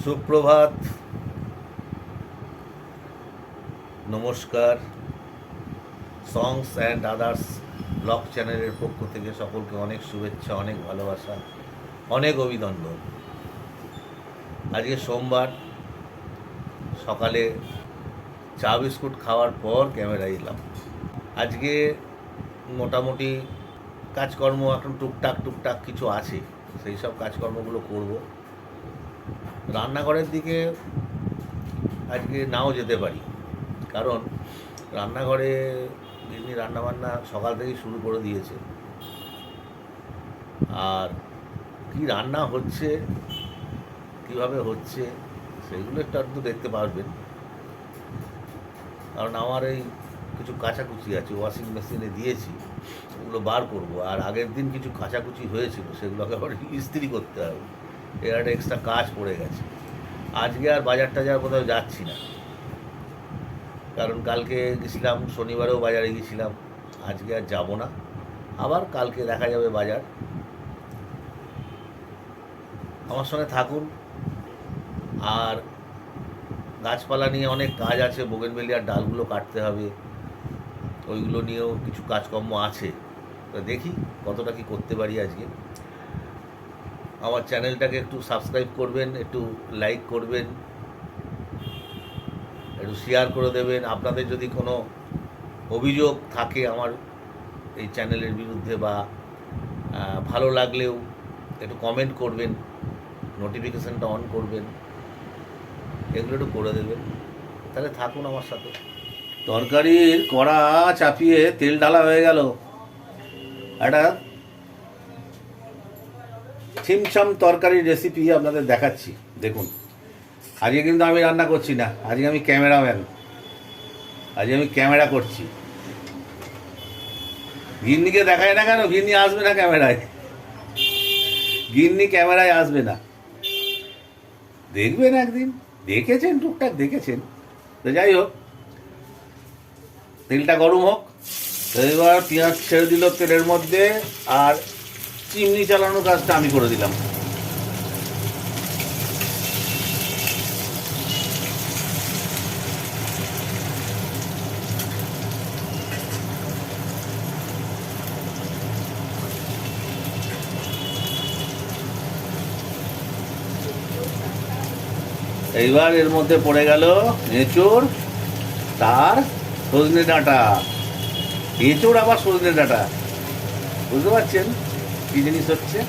সুপ্রভাত। নমস্কার। সংস and others blog চ্যানেলের পক্ষ থেকে সকলকে অনেক শুভেচ্ছা, অনেক ভালোবাসা, অনেক অভিনন্দন। আজকে সোমবার, সকালে চা বিস্কুট খাওয়ার পর ক্যামেরায় এলাম। আজকে মোটামুটি কাজকর্ম এখন টুকটাক টুকটাক কিছু আছে, সেই সব কাজকর্মগুলো করব। রান্নাঘরের দিকে আজকে নাও যেতে পারি। কারণ রান্নাঘরে এমনি রান্নাবান্না সকাল থেকেই শুরু করে দিয়েছে। আর কি রান্না হচ্ছে, কীভাবে হচ্ছে সেইগুলো একটু একটু দেখতে পারবেন। কারণ আমার এই কিছু কাচাকুচি আছে ওয়াশিং মেশিনে দিয়েছি, ওগুলো বার করব। আর আগের দিন কিছু কাচাকুচি হয়েছিল, সেগুলোকে আবার ইস্ত্রি করতে হবে। এর একটা এক্সট্রা কাজ পড়ে গেছে। আজকে আর বাজার টাজার কোথাও যাচ্ছি না। কারণ কালকে গেছিলাম, শনিবারেও বাজারে গেছিলাম, আজকে আর যাব না। আবার কালকে দেখা যাবে বাজার। আমার সঙ্গে থাকুন। আর গাছপালা নিয়ে অনেক কাজ আছে বোগেনবেলিয়ার ডালগুলো কাটতে হবে। ওইগুলো নিয়েও কিছু কাজকর্ম আছে। তো দেখি কতটা কি করতে পারি আজকে। আমার চ্যানেলটাকে একটু সাবস্ক্রাইব করবেন, একটু লাইক করবেন, একটু শেয়ার করে দেবেন। আপনাদের যদি কোনো অভিযোগ থাকে আমার এই চ্যানেলের বিরুদ্ধে বা ভালো লাগলেও একটু কমেন্ট করবেন নোটিফিকেশানটা অন করবেন, এগুলো একটু করে দেবেন। তাহলে থাকুন আমার সাথে। তরকারির কড়া চাপিয়ে তেল ঢালা হয়ে গেল। একটা ছিমছাম তরকারির রেসিপি আপনাদের দেখাচ্ছি, দেখুন। আজকে কিন্তু আমি রান্না করছি না, আজকে আমি ক্যামেরাম্যান। আজকে আমি ক্যামেরা করছি। গিন্নিকে দেখায় না কেন? গিন্নি আসবে না ক্যামেরায়? গিন্নি ক্যামেরায় আসবে না। দেখবেন একদিন, দেখেছেন টুকটাক, দেখেছেন। তো যাই হোক, তেলটা গরম হোক, এবার পেঁয়াজ ছেড়ে দিল তেলের মধ্যে, আর চিমনি চালানোর কাজটা আমি করে দিলাম। এইবার এর মধ্যে পড়ে গেল এঁচড়, তার সজনে ডাঁটা। এঁচড় আবার সজনে ডাঁটা। বুঝতে পারছেন? কি জিনিস হচ্ছে?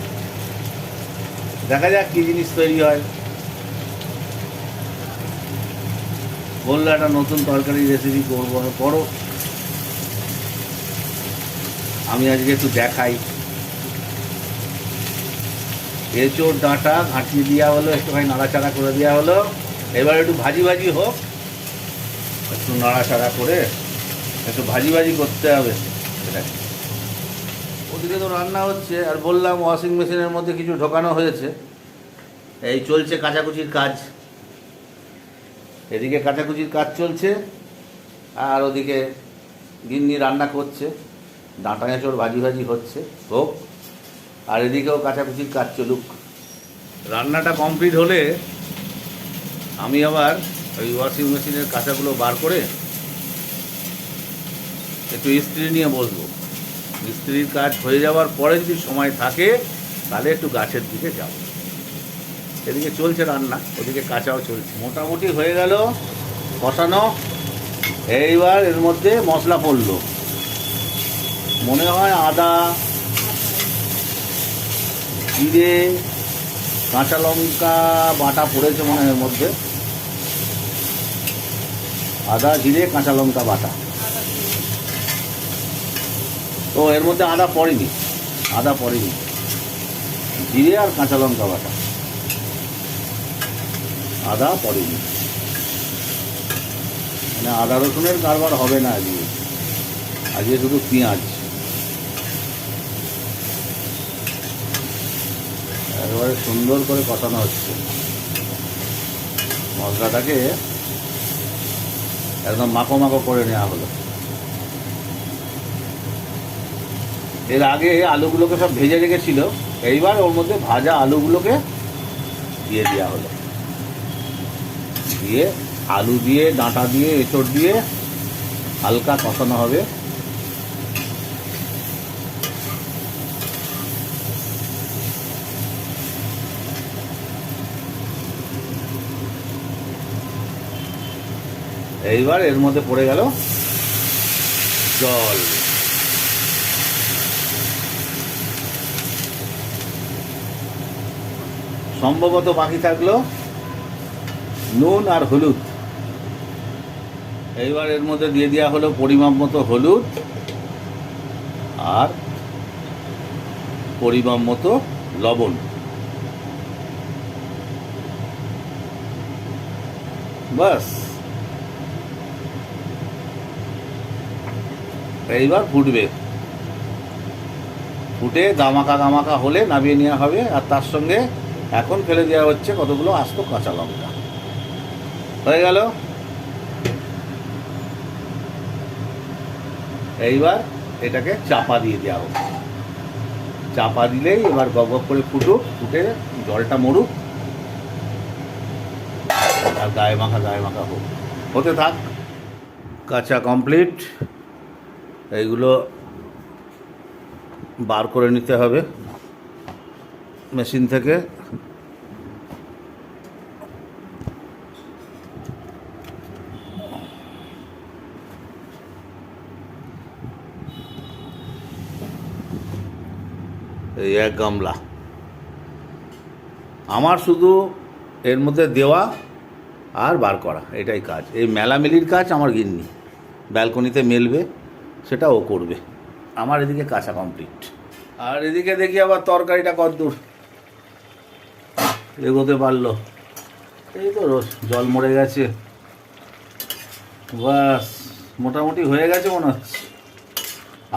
দেখা যাক কি জিনিস তৈরি হয়। বলল, একটা নতুন তরকারি রেসিপি করব করো। আমি আজকে একটু দেখাই। এঁচোড়, ডাঁটা ঘাঁটিয়ে দেওয়া হলো, একটুখানি নাড়াচাড়া করে দেওয়া হলো। এবার একটু ভাজি ভাজি হোক। একটু নাড়াচাড়া করে একটু ভাজি ভাজি করতে হবে। ওদিকে তো রান্না হচ্ছে, আর বললাম ওয়াশিং মেশিনের মধ্যে কিছু ঢোকানো হয়েছে। এই চলছে কাচাকুচির কাজ। এদিকে কাচাকুচির কাজ চলছে, আর ওদিকে গিন্নি রান্না করছে। ডাঁটা এঁচড় ভাজি ভাজি হচ্ছে, হোক। আর এদিকেও কাচাকুচির কাজ চলুক। রান্নাটা কমপ্লিট হলে আমি আবার ওই ওয়াশিং মেশিনের কাঁচাগুলো বার করে একটু ইস্ত্রি নিয়ে বসবো। মিস্ত্রির কাজ হয়ে যাওয়ার পরে যদি সময় থাকে, তাহলে একটু গাছের দিকে যাব। এদিকে চলছে রান্না, ওদিকে কাঁচাও চলছে। মোটামুটি হয়ে গেল কষানো। এইবার এর মধ্যে মশলা পড়ল। মনে হয় আদা, জিরে, কাঁচা লঙ্কা, বাটা পড়েছে মনে হয় এর মধ্যে। আদা, জিরে, কাঁচা লঙ্কা, বাটা। তো এর মধ্যে আদা পড়েনি। আদা পড়েনি। জিরে আর কাঁচা লঙ্কা বাটা। আদা পড়েনি। মানে আদা রসুনের কারবার হবে না আজকে। আজকে শুধু পেঁয়াজ। একেবারে সুন্দর করে কষানো হচ্ছে। মশলাটাকে একদম মাখো মাখো করে নেওয়া হলো। এর আগে আলুগুলোকে সব ভেজে রেখেছিল। এইবার ওর মধ্যে ভাজা আলুগুলোকে দিয়ে দেওয়া হলো। দিয়ে আলু দিয়ে, ডাঁটা দিয়ে, এঁচড় দিয়ে হালকা কষানো হবে। এইবার এর মধ্যে পড়ে গেল জল। সম্ভবত বাকি থাকল নুন আর হলুদ। এইবার এর মধ্যে দিয়ে দেওয়া হলো পরিমাপ মতো হলুদ আর পরিমাপ মতো লবণ। বাস এইবার ফুটবে। ফুটে গামাকা গামাকা হলে নামিয়ে নেওয়া হবে আর তার সঙ্গে এখন ফেলে দেওয়া হচ্ছে কতগুলো আস্ত কাঁচা লঙ্কা। হয়ে গেল? এইবার এটাকে চাপা দিয়ে দেওয়া হবে চাপা দিলেই এবার গপ গপ করে ফুটুক, ফুটে জলটা মরুক। আর গায়ে মাখা গায়ে মাখা হোক। হতে থাক। কাঁচা কমপ্লিট এইগুলো বার করে নিতে হবে। মেশিন থেকে। এই এক গামলা। আমার শুধু এর মধ্যে দেওয়া আর বার করা, এটাই কাজ। এই মেলামেলির কাজ আমার গিন্নি, ব্যালকনিতে মেলবে, সেটা ও করবে। আমার এদিকে কাঁচা কমপ্লিট আর এদিকে দেখি আবার তরকারিটা কতদূর এগোতে পারল। এই তো রোজ জল মরে গেছে। বাস, মোটামুটি হয়ে গেছে মনে হচ্ছে।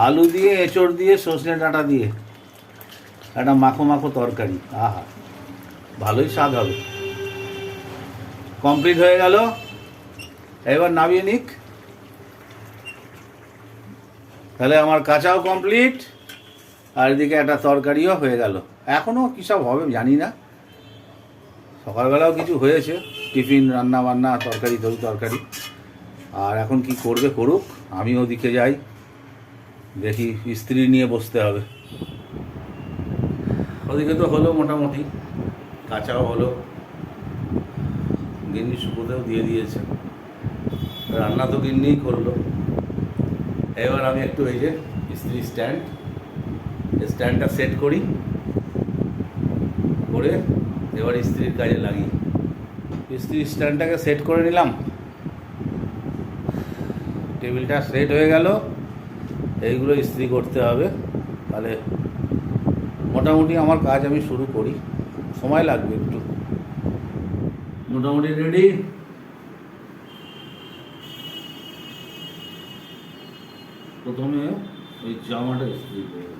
আলু দিয়ে, এঁচড় দিয়ে, সর্ষে ডাঁটা দিয়ে। একটা মাখো মাখো তরকারি। আহা, ভালোই স্বাদ হবে। কমপ্লিট হয়ে গেল। এবার নামিয়ে নিক। তাহলে আমার কাঁচাও কমপ্লিট, আর এদিকে একটা তরকারিও হয়ে গেল। এখনও কী সব হবে জানি না। সকালবেলাও কিছু হয়েছে, টিফিন রান্না বান্না তরকারি তরি তরকারি। আর এখন কি করবে করুক আমি ওদিকে যাই। দেখি, স্ত্রী নিয়ে বসতে হবে। ওদিকে তো হলো মোটামুটি, কাঁচাও হলো। গিন্নি সুপোতেও দিয়ে দিয়েছে। রান্না তো গিন্নিই করল। এবার আমি একটু এই যে স্ত্রী স্ট্যান্ড স্ট্যান্ডটা সেট করি, করে এবার স্ত্রীর কাজে লাগি। স্ত্রী স্ট্যান্ডটাকে সেট করে নিলাম। টেবিলটা সেট হয়ে গেল। এইগুলো ইস্ত্রি করতে হবে। তাহলে মোটামুটি আমার কাজ আমি শুরু করি। সময় লাগবে একটু। মোটামুটি রেডি প্রথমে ওই জামাটা ইস্ত্রি করব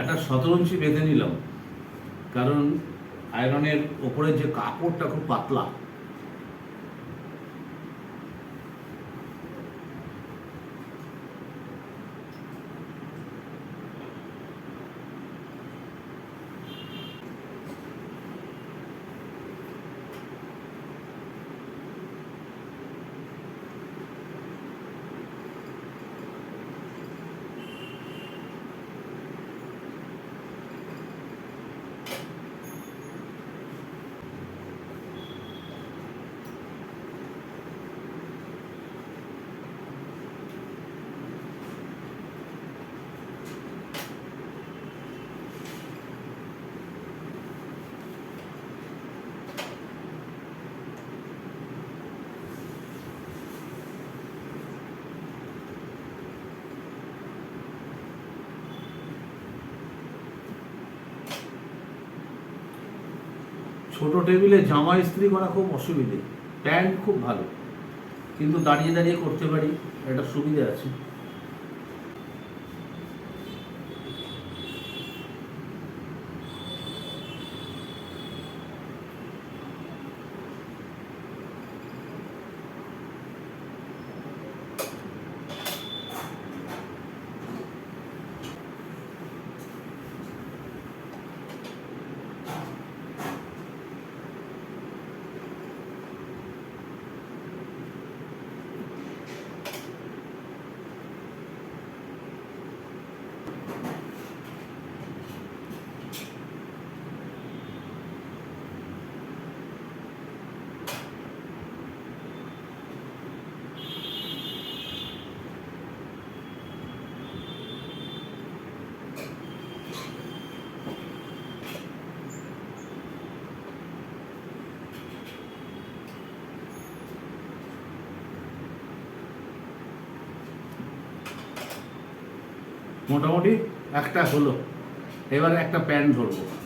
একটা শতরঞ্চি বেঁধে নিলাম। কারণ আয়রনের ওপরের যে কাপড়টা খুব পাতলা ছোট টেবিলে জামা ইস্ত্রি করা খুব অসুবিধে। প্যান্ট খুব ভালো। কিন্তু দাঁড়িয়ে দাঁড়িয়ে করতে পারি, একটা সুবিধে আছে। মোটামুটি একটা হলো। এবারে একটা প্যান্ট ধরবো।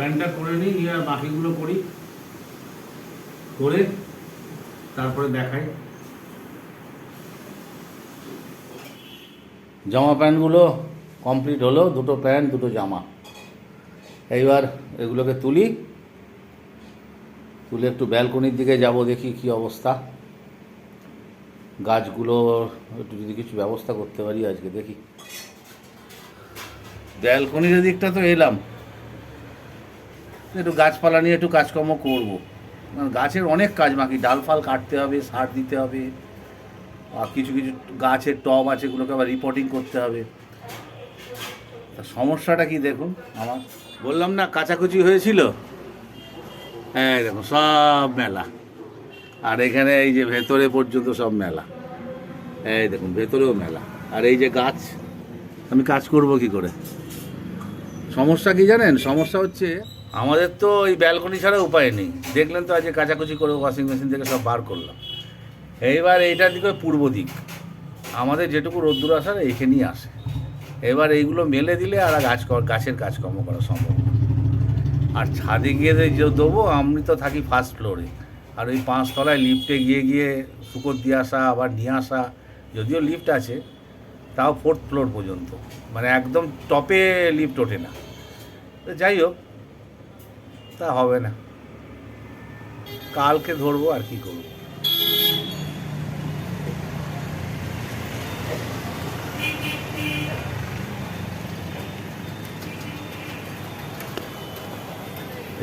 প্যান্টটা করে নিই, নিয়ে আর বাকিগুলো করি। করে তারপরে দেখাই। জামা প্যান্টগুলো কমপ্লিট হলো, দুটো প্যান্ট, দুটো জামা। এইবার এগুলোকে তুলি। তুলে একটু ব্যালকনির দিকে যাব, দেখি কি অবস্থা। গাছগুলো একটু যদি কিছু ব্যবস্থা করতে পারি আজকে, দেখি। ব্যালকনির দিকটা তো এলাম। একটু গাছপালা নিয়ে একটু কাজকর্ম করব। গাছের অনেক কাজ বাকি, ডাল ফাল কাটতে হবে, সার দিতে হবে, আর কিছু কিছু গাছের টব আছে, এগুলোকে আবার রিপোর্টিং করতে হবে। তা সমস্যাটা কি দেখুন, আমার? বললাম না, কাচাকুচি হয়েছিল? হ্যাঁ দেখুন, সব মেলা। আর এখানে এই যে ভেতরে পর্যন্ত সব মেলা। এই দেখুন, ভেতরেও মেলা। আর এই যে গাছ, আমি কাজ করব কি করে? সমস্যা কি জানেন? সমস্যা হচ্ছে আমাদের তো এই ব্যালকনি ছাড়া উপায় নেই। দেখলেন তো আজকে কাচাকুচি করে ওয়াশিং মেশিন থেকে সব বার করলাম। এইবার এইটার দিকে পূর্ব দিক। আমাদের যেটুকু রোদ্দুর আসার এইখানেই আসে। এবার এইগুলো মেলে দিলে আর গাছ গাছের কাজকর্ম করা সম্ভব। আর ছাদে গিয়ে যে দেবো, আমি তো থাকি ফার্স্ট ফ্লোরে আর ওই পাঁচতলায় লিফটে গিয়ে গিয়ে শুকর দিয়ে আসা, আবার নিয়ে আসা, যদিও লিফট আছে, তাও ফোর্থ ফ্লোর পর্যন্ত। মানে একদম টপে লিফট ওঠে না। যাই হোক তা হবে না। কালকে ধরবো আর কি করব।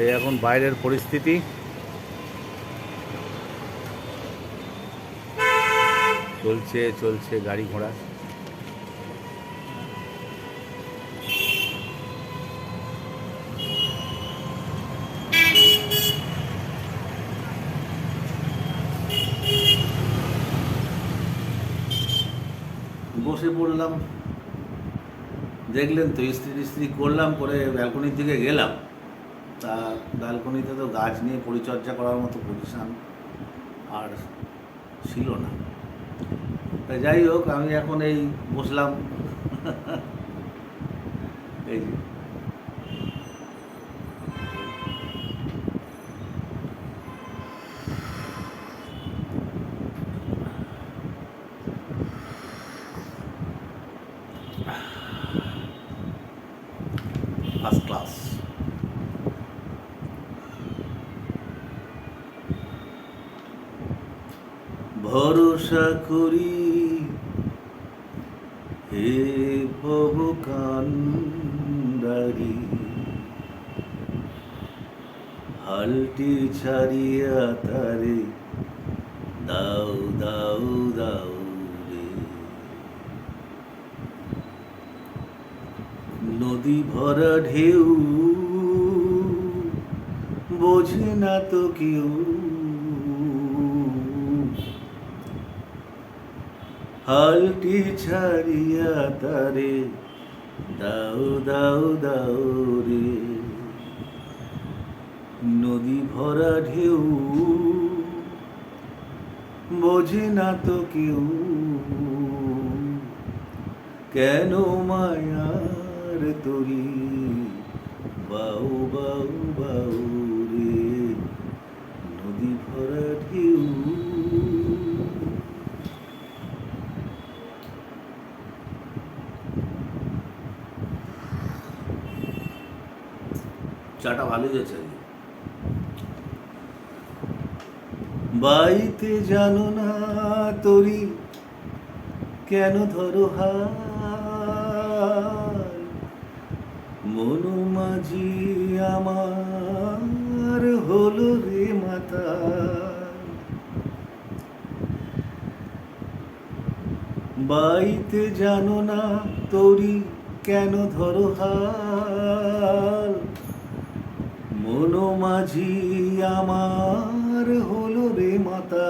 এই এখন বাইরের পরিস্থিতি। চলছে চলছে গাড়ি ঘোড়া। পড়লাম দেখলেন তো, ইস্ত্রি স্ত্রী করলাম, করে ব্যালকনির দিকে গেলাম। তা ব্যালকনিতে তো গাছ নিয়ে পরিচর্যা করার মতো পজিশান আর ছিল না। তা যাই হোক, আমি এখন এই বসলাম। এই যে। ফার্স্ট ক্লাস ভরসা করি হে ভব কান্ডারি হালটি ছাড়িয়া তারে দাও দাও দাও রে। নদী ভরা ঢেউ, বোঝে না তো কেউ। হালটি ছাড়িয়া তারে দাও দাও দাও রে। নদী ভরা ঢেউ। বোঝে না তো কেউ কেন মায়ার তরি। বাউ বাউ বাউ রে, নদী ভরা ঢেউ। চাটা ভালোই হয়েছে বাইতে জানো না তরি, কেন ধরো মনু মাঝি আমার হলো রে মাতা। বাইতে জানো না তরি, কেন ধরো হার? মনো মাঝি আমার হলো রে মাতা।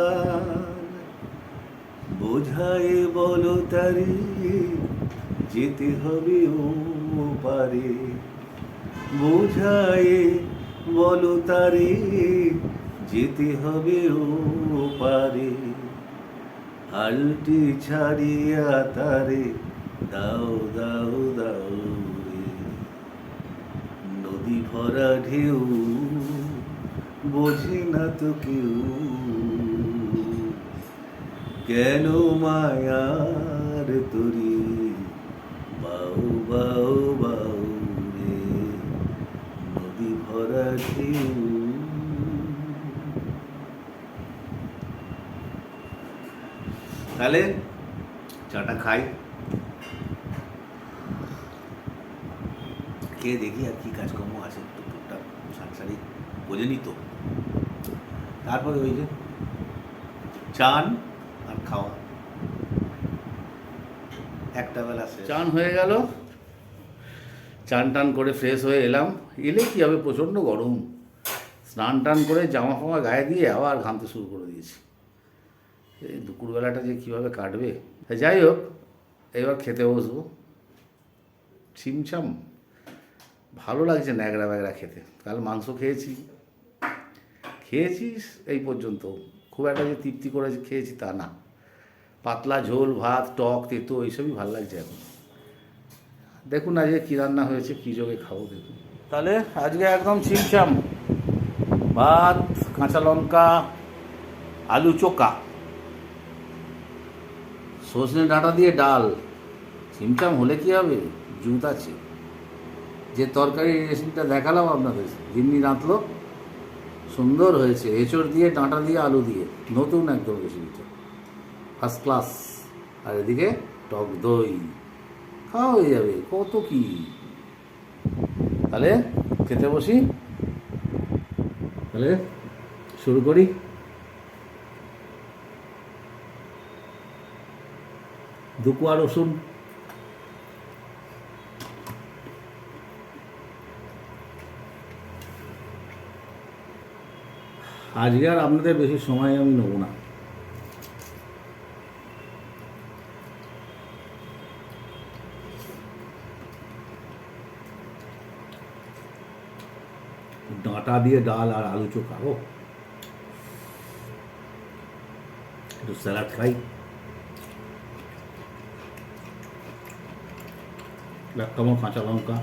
বোঝায় বলো তারে, যেতে হবে ও পারে বোঝায় বলো তারে, যেতে হবে ও পারে হালটি ছাড়িয়া তারে, দাও দাও দাও রে। নদী ভরা ঢেউ বোঝে না তো কেউ। কেন মায়ার তরি? বাউ বাউ বাউ রে, নদী ভরা ঢেউ। তাহলে চাটা খাই। খেয়ে দেখি আর কি কাজকর্ম আছে। একটু টুকটাক সাংসারিক বোঝেনি তো। তারপরে ওই যে চান আর খাওয়া। একটা বেলা চান হয়ে গেল। চান টান করে ফ্রেশ হয়ে এলাম। এলে কি হবে? প্রচণ্ড গরম। স্নান টান করে জামা ফামা গায়ে দিয়ে আবার ঘামতে শুরু করে দিয়েছি। এই দুপুরবেলাটা যে কীভাবে কাটবে? যাই হোক, এবার খেতে বসবো। ছিমছাম। ভালো লাগছে ন্যাগড়া ব্যাগড়া খেতে। কাল মাংস খেয়েছি। খেয়েছিস? এই পর্যন্ত। খুব একটা যে তৃপ্তি করে খেয়েছি তা না। পাতলা ঝোল, ভাত, টক, তেতো, এইসবই ভালো লাগছে এখন। দেখুন আজকে কী রান্না হয়েছে, কী যোগে খাব দেখুন। তাহলে আজকে একদম ছিমছাম। ভাত, কাঁচা লঙ্কা, আলু চোকা। সজনে ডাঁটা দিয়ে ডাল। ছিমছাম হলে কি হবে? জুত আছে। যে তরকারি রেসিপিটা দেখালাম আপনাদের জিন্নি রাঁধলো। সুন্দর হয়েছে, এঁচড় দিয়ে, ডাঁটা দিয়ে, আলু দিয়ে। নতুন একদম রেসিপিটা ফার্স্ট ক্লাস আর এদিকে টক দই। খাওয়া হয়ে যাবে, কত কি? তাহলে খেতে বসি। তাহলে শুরু করি। দুকুয়া রসুন। আজকে আর আপনাদের বেশি সময় আমি নেব না। ডাঁটা দিয়ে ডাল আর আলু চোখা ও একটু স্যালাড খাই। এক কাঁচা লঙ্কা।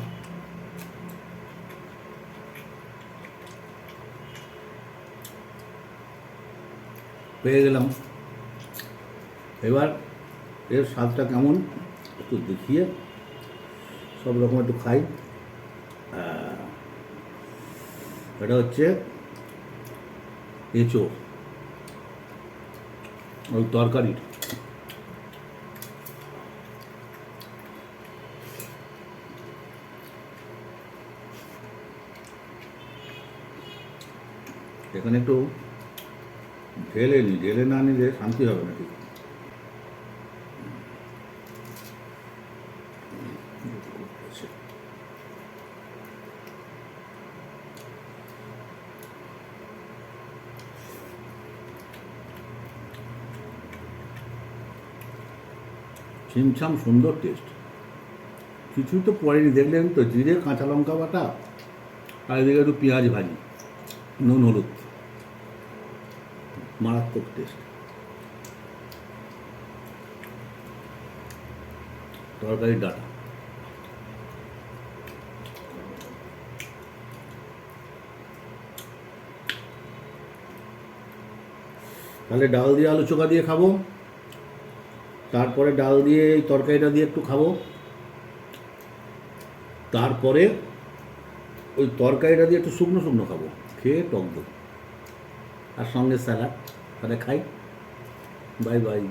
পেয়ে গেলাম। এবার এর স্বাদটা কেমন? একটু দেখিয়ে সব রকম একটু খাই। এটা হচ্ছে এঁচো। ওই তরকারির। এখানে একটু ঢেলে নি ঢেলে না নিলে শান্তি হবে না ঠিক ছিমছাম সুন্দর টেস্ট কিছুই তো পড়েনি, দেখলেন তো, জিরে, কাঁচা লঙ্কা বাটা, আর এদিকে একটু পেঁয়াজ ভাজি, নুন, হলুদ। মারাত্মক টেস্ট তরকারির ডাটা। তাহলে ডাল দিয়ে আলু চোখা দিয়ে খাব। তারপরে ডাল দিয়ে এই তরকারিটা দিয়ে একটু খাব। তারপরে ওই তরকারিটা দিয়ে একটু শুকনো শুকনো খাব। খেয়ে টক দেবো আর সঙ্গে স্যালাড। তাহলে খাই। Bye bye.